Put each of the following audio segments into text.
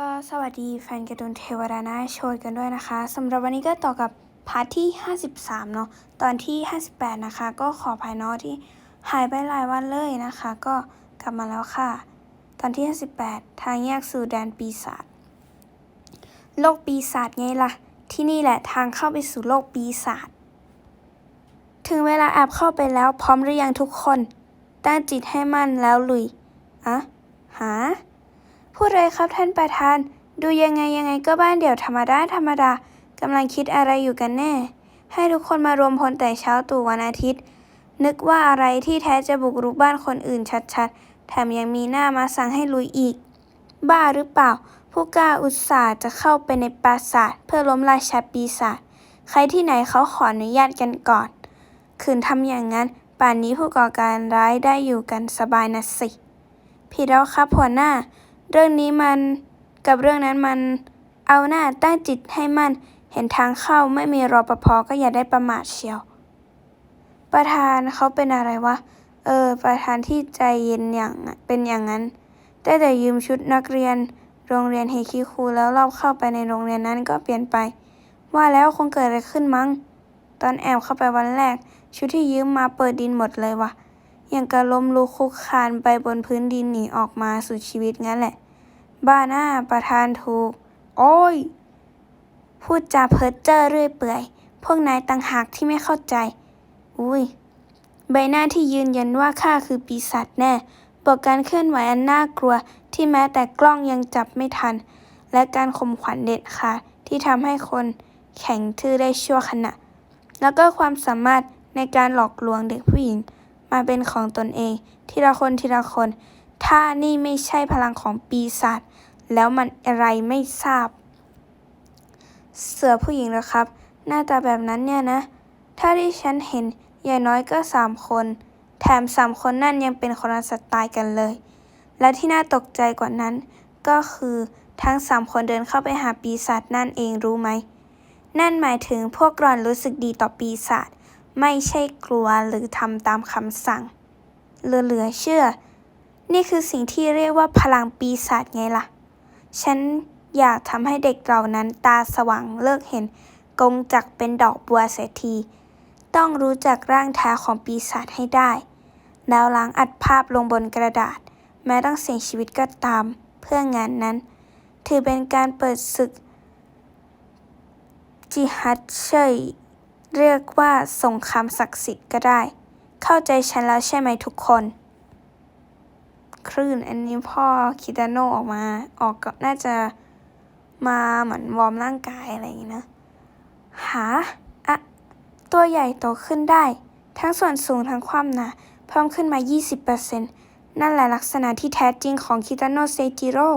ก็สวัสดีแฟนการ์ตูนเทวดานาโชยกันด้วยนะคะสำหรับวันนี้ก็ต่อกับพาร์ทที่ 53 เนาะตอนที่ 58 นะคะ ก็ขอภัยนาะที่หายไปหลายวันเลยนะคะ ก็กลับมาแล้วค่ะ ตอนที่ 58 ทางแยกสู่แดนปีศาจโลกปีศาจไงล่ะ ที่นี่แหละทางเข้าไปสู่โลกปีศาจถึงเวลาแอบเข้าไปแล้วพร้อมหรือยังทุกคน ตั้งจิตให้มั่นแล้วลุยอะหา พูดเลยครับท่านประธาน ดูยังไงยังไงก็บ้านเดี่ยวธรรมดาธรรมดากำลังคิดอะไรอยู่กันแน่ ให้ทุกคนมารวมพลแต่เช้าตู่วันอาทิตย์ นึกว่าอะไรที่แท้จะบุกรุกบ้านคนอื่นชัดๆ แถมยังมีหน้ามาสั่งให้ลุยอีก บ้าหรือเปล่า ผู้กล้าอุตส่าห์จะเข้าไปในปราสาทเพื่อล้มราชาปีศาจใครที่ไหนเขาขออนุญาตกันก่อนคืนทำอย่างนั้น ป่านนี้ผู้ก่อการร้ายได้อยู่กันสบายนะสิ ผิดแล้วครับหัวหน้า เรื่องนี้มันกับเรื่องนั้นมัน เอาหน้าตั้งจิตให้มั่น เห็นทางเข้าไม่มีรอปภก็อย่าได้ประมาทเชียว ประธานเขาเป็นอะไรวะ เออ ประธานที่ใจเย็นอย่างเป็นอย่างนั้น ได้แต่ยืมชุดนักเรียน โรงเรียนเฮคิคูแล้วรอบเข้าไปในโรงเรียนนั้นก็เปลี่ยนไป ว่าแล้วคงเกิดอะไรขึ้นมั้ง ตอนแอบเข้าไปวันแรก ชุดที่ยืมมาเปิดดินหมดเลยวะอย่างกระลมลุกคุกคานไปบนพื้นดินหนีออกมาสู่ชีวิตงั้นแหละ บ้าหน้าประธานถูก โอ้ย พูดจาเพ้อเจ้อเรื่อยเปื่อย พวกนายต่างหากที่ไม่เข้าใจ อุ้ย ใบหน้าที่ยืนยันว่าข้าคือปีศาจแน่บอกการเคลื่อนไหวอันน่ากลัวที่แม้แต่กล้องยังจับไม่ทัน และการข่มขวัญเด็ดขาดที่ทำให้คนแข็งทื่อได้ชั่วขณะ แล้วก็ความสามารถในการหลอกลวงเด็กผู้หญิงมาเป็นของตนเอง ทีละคนทีละคน ถ้านี่ไม่ใช่พลังของปีศาจแล้วมันอะไรไม่ทราบ เสือผู้หญิงเหรอครับ หน้าตาแบบนั้นเนี่ยนะ ถ้าที่ฉันเห็นอย่างน้อยก็สามคน แถมสามคนนั่นยังเป็นคนละสไตล์กันเลย และที่น่าตกใจกว่านั้น ก็คือทั้งสามคนเดินเข้าไปหาปีศาจนั่นเองรู้ไหม นั่นหมายถึงพวกรอนรู้สึกดีต่อปีศาจไม่ใช่กลัวหรือทำตามคำสั่งเหลือเชื่อ นี่คือสิ่งที่เรียกว่าพลังปีศาจไงล่ะ ฉันอยากทำให้เด็กเหล่านั้นตาสว่างเลิกเห็นกงจักเป็นดอกบัวเสียที ต้องรู้จักร่างแท้ของปีศาจให้ได้ แล้วล้างอัดภาพลงบนกระดาษ แม้ต้องเสี่ยงชีวิตก็ตาม เพื่องานนั้น ถือเป็นการเปิดศึก จิฮัดเชยเรียกว่าสงครามศักดิ์สิทธิ์ก็ได้ เข้าใจฉันแล้วใช่ไหมทุกคน คลื่น อันนี้พ่อคิตาโนออกมาออกก็น่าจะมาเหมือนวอร์มร่างกายอะไรอย่างนี้นะ หาอะตัวใหญ่โตขึ้นได้ ทั้งส่วนสูงทั้งความหนาเพิ่มขึ้นมา 20%นั่นแหละลักษณะที่แท้จริงของคิตาโนเซจิโร่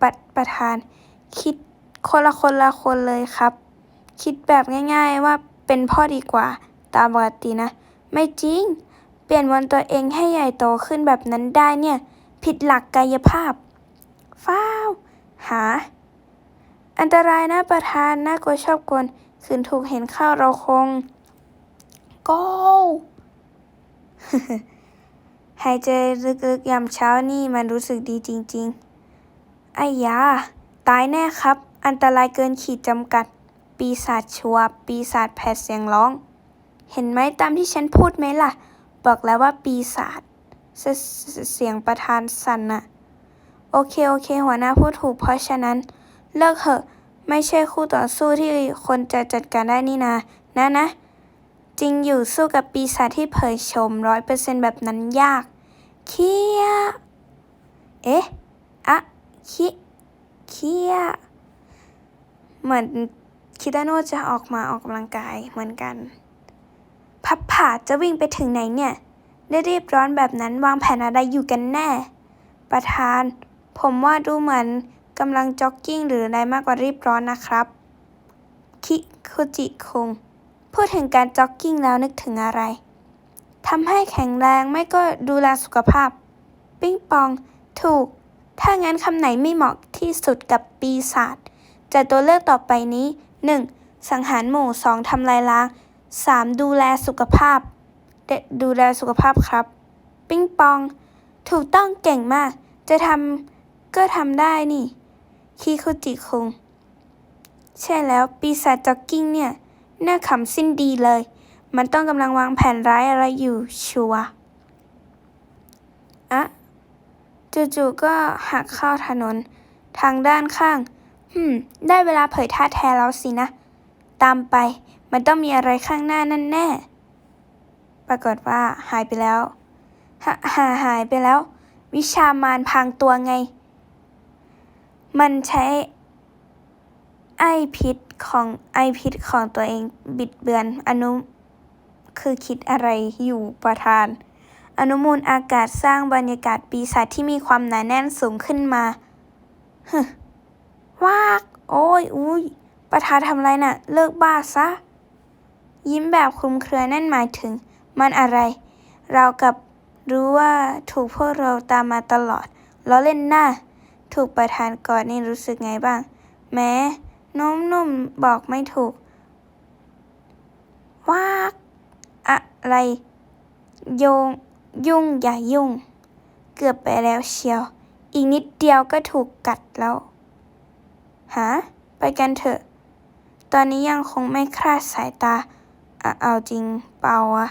ประประธาน คิดคนละคนละคนเลยครับ คิดแบบง่ายๆว่าเป็นพ่อดีกว่าตามปกตินะ ไม่จริง เปลี่ยนวันตัวเองให้ใหญ่โตขึ้นแบบนั้นได้เนี่ย ผิดหลักกายภาพ ฟ้าว หา อันตรายนะประธานน่ากลัวชอบกลคืนถูกเห็นเข้าเราคงโก้หายใจลึกๆยามเช้านี่มันรู้สึกดีจริงๆไอ้ยา ตายแน่ครับ อันตรายเกินขีดจำกัด ปีศาจชัวปีศาจแผดเสียงร้อง เห็นไหมตามที่ฉันพูดไหมล่ะ บอกแล้วว่าปีศาจเสียงประธานสั่นน่ะ โอเค โอเค หัวหน้าพูดถูก เพราะฉะนั้น เลิกเหอะ ไม่ใช่คู่ต่อสู้ที่คนจะจัดการได้นี่นา นะนะ จริงอยู่สู้กับปีศาจที่เผยโฉมร้อยเปอร์เซ็นแบบนั้นยาก เคีย เอ๊ะ อะคิเคีย เหมือนคิตาโนะจะออกมาออกกำลังกายเหมือนกัน พับผาจะวิ่งไปถึงไหนเนี่ย ได้รีบร้อนแบบนั้นวางแผนอะไรอยู่กันแน่ ประธาน ผมว่าดูเหมือนกำลังจ็อกกิ้งหรืออะไรมากกว่ารีบร้อนนะครับ คิคุจิคุง พูดถึงการจ็อกกิ้งแล้วนึกถึงอะไร ทำให้แข็งแรงไม่ก็ดูแลสุขภาพ ปิ้งปอง ถูก ถ้างั้นคำไหนไม่เหมาะที่สุดกับปีศาจจะตัวเลือกต่อไปนี้ 1. สังหารหมู่ 2. ทำลายล้าง 3. ดูแลสุขภาพ เด็ดูแลสุขภาพครับ ปิ้งปอง ถูกต้องเก่งมาก จะทำก็ทำได้นี่คิคุจิคุง ใช่แล้วปีศาจจ็อกกิ้งเนี่ย น่าขำสิ้นดีเลย มันต้องกำลังวางแผนร้ายอะไรอยู่ชัวอะจู่ๆก็หักเข้าถนน ทางด้านข้างหืม ได้เวลาเผยท่าแท้แล้วสินะ ตามไป มันต้องมีอะไรข้างหน้านั่นแน่ ปรากฏว่าหายไปแล้วหาหายไปแล้ว วิชามารพรางตัวไง มันใช้ไอพิษของไอพิษของตัวเองบิดเบือนอนุคือคิดอะไรอยู่ประธาน อนุมูลอากาศสร้างบรรยากาศปีศาจที่มีความหนาแน่นสูงขึ้นมาฮึวาก โอ้ยอุ้ยประธานทำไรน่ะ เลิกบ้าซะ ยิ้มแบบคลุมเครือนั่นหมายถึง มันอะไร เรากับรู้ว่าถูกพวกเราตามมาตลอดล้อเล่นหน้า ถูกประธานกอดนี่รู้สึกไงบ้าง แม้น้มนุ่มบอกไม่ถูกวากอะไร โยง ยุ่งอย่ายุ่ง เกือบไปแล้วเชียว อีกนิดเดียวก็ถูกกัดแล้วหาไปกันเถอะ ตอนนี้ยังคงไม่คลาดสายตา อะเอาจริงเปล่าวะ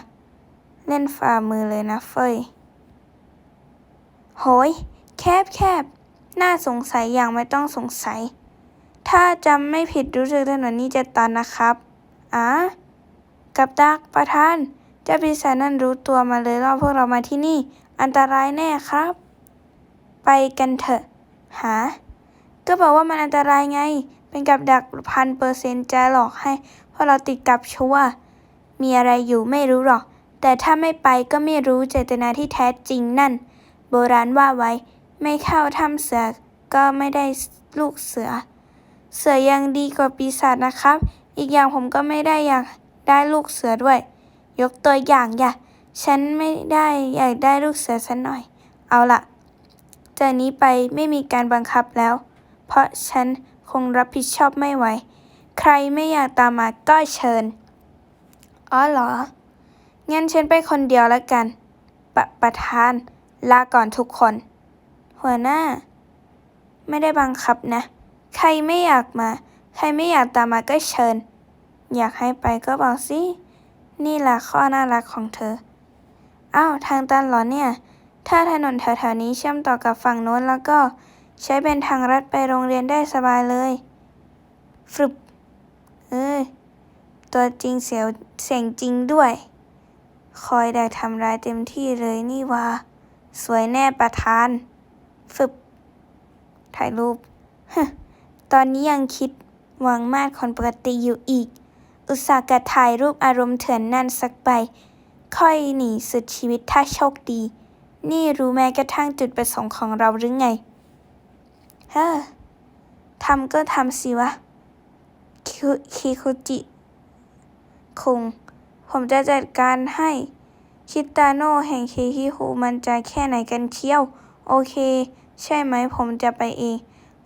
เล่นฝ่ามือเลยนะเฟยโหย แคบแคบน่าสงสัยอย่างไม่ต้องสงสัย ถ้าจำไม่ผิดรู้สึกถนนนี้จะตันนะครับอะกับดักประธานเจ้าปีศาจนั่นรู้ตัวมาเลยล่อพวกเรามาที่นี่ อันตรายแน่ครับ ไปกันเถอะ หา ก็บอกว่ามันอันตรายไง เป็นกับดักพันเปอร์เซ็นต์จะหลอกให้พวกเราติดกับชัว มีอะไรอยู่ไม่รู้หรอก แต่ถ้าไม่ไปก็ไม่รู้เจตนาที่แท้จริงนั่น โบราณว่าไว้ ไม่เข้าถ้ำเสือก็ไม่ได้ลูกเสือ เสือยังดีกว่าปีศาจนะครับ อีกอย่างผมก็ไม่ได้อยากได้ลูกเสือด้วย ยกตัวอย่างอย่าฉันไม่ได้อยากได้ลูกเสือสักหน่อย เอาละจากนี้ไปไม่มีการบังคับแล้ว เพราะฉันคงรับผิดชอบไม่ไหว ใครไม่อยากตามมาก็เชิญ อ๋อเหรอ งั้นฉันไปคนเดียวแล้วกัน ปะประธาน ลาก่อนทุกคน หัวหน้า ไม่ได้บังคับนะ ใครไม่อยากมา ใครไม่อยากตามมาก็เชิญ อยากให้ไปก็บอกสิ นี่แหละข้อน่ารักของเธอ อ้าว ทางตันเหรอเนี่ย ถ้าถนนแถวๆนี้เชื่อมต่อกับฝั่งโน้นแล้วก็ใช้เป็นทางลัดไปโรงเรียนได้สบายเลยฟรึบเออ ตัวจริงเสียวเสียงจริงด้วย คอยไดักทำร้ายเต็มที่เลยนี่วะสวยแน่ประธาน ฟึบ ถ่ายรูปฮตอนนี้ยังคิดหวังมาดคนปกติอยู่อีก อุตส่าห์กะถ่ายรูปอารมณ์เถื่อนนั่นสักใบ ค่อยหนีสุดชีวิตถ้าโชคดี นี่รู้แม้กระทั่งจุดประสงค์ของเราหรือไง เฮ้อทำก็ทำสิวะคิคิคุจิ คุงผมจะจัดการให้คิตาโน่แห่งเคฮิคุมันจะแค่ไหนกันเที่ยว โอเค ใช่ไหมผมจะไปเอง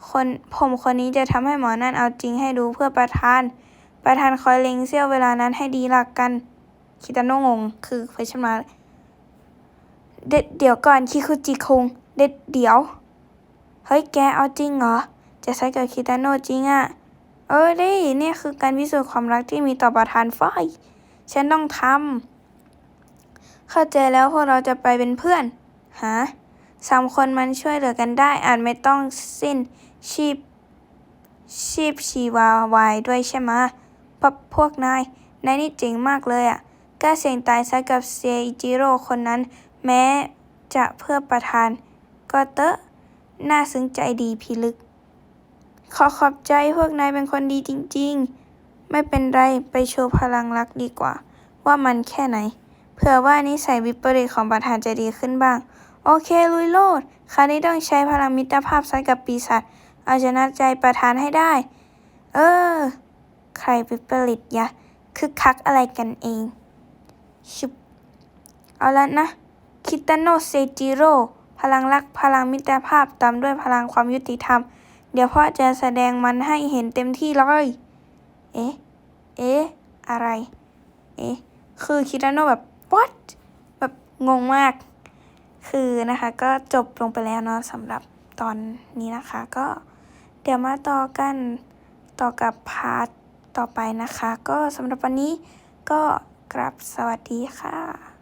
คนผมคนนี้จะทำให้หมอนั่นเอาจริงให้ดูเพื่อประธาน ประธานคอยเล็งเสี้ยวเวลานั้นให้ดีหลักกัน คิตาโน่งง คือเฟชมาเด็ดเดี๋ยวก่อนคิคุจิคง เด็ดเดี๋ยว เฮ้ยแกเอาจริงเหรอ จะใช้กับคิตาโน่จริงอะ เออดิเนี่ยคือการพิสูจน์ความรักที่มีต่อประธานฝ้ายฉันต้องทำเข้าใจแล้วพวกเราจะไปเป็นเพื่อนฮะสามคนมันช่วยเหลือกันได้ อาจไม่ต้องสิ้นชีพ ชีพชีวาวายด้วยใช่ไหมะปะพวกนายนายนี่เจ๋งมากเลยอะ่ะกล้าเสี่ยงตายซะกับเซอิจิโร่คนนั้น แม้จะเพื่อประธาน ก็เตอะ น่าซึ้งใจดีพิลึก ขอขอบใจพวกนายเป็นคนดีจริง ๆ ไม่เป็นไรไปโชว์พลังรักดีกว่า ว่ามันแค่ไหน เผื่อว่านิสัยวิปริตของประธานจะดีขึ้นบ้าง โอเคลุยโลด คราวนี้ต้องใช้พลังมิตรภาพใช้กับปีศาจเอาชนะใจประธานให้ได้ เออ ใครวิปริตยะคึกคักอะไรกันเองชุบเอาละนะ คิตาโนเซจิโร่พลังรักพลังมิตรภาพตามด้วยพลังความยุติธรรม เดี๋ยวพ่อจะแสดงมันให้เห็นเต็มที่เลย เอ๊ะ เอ๊ะ อะไร เอ๊ะ คือคิตาโนแบบ what แบบงงมาก คือนะคะก็จบลงไปแล้วเนาะสำหรับตอนนี้นะคะก็เดี๋ยวมาต่อกันต่อกับพาร์ทต่อไปนะคะ ก็สำหรับวันนี้ก็กราบสวัสดีค่ะ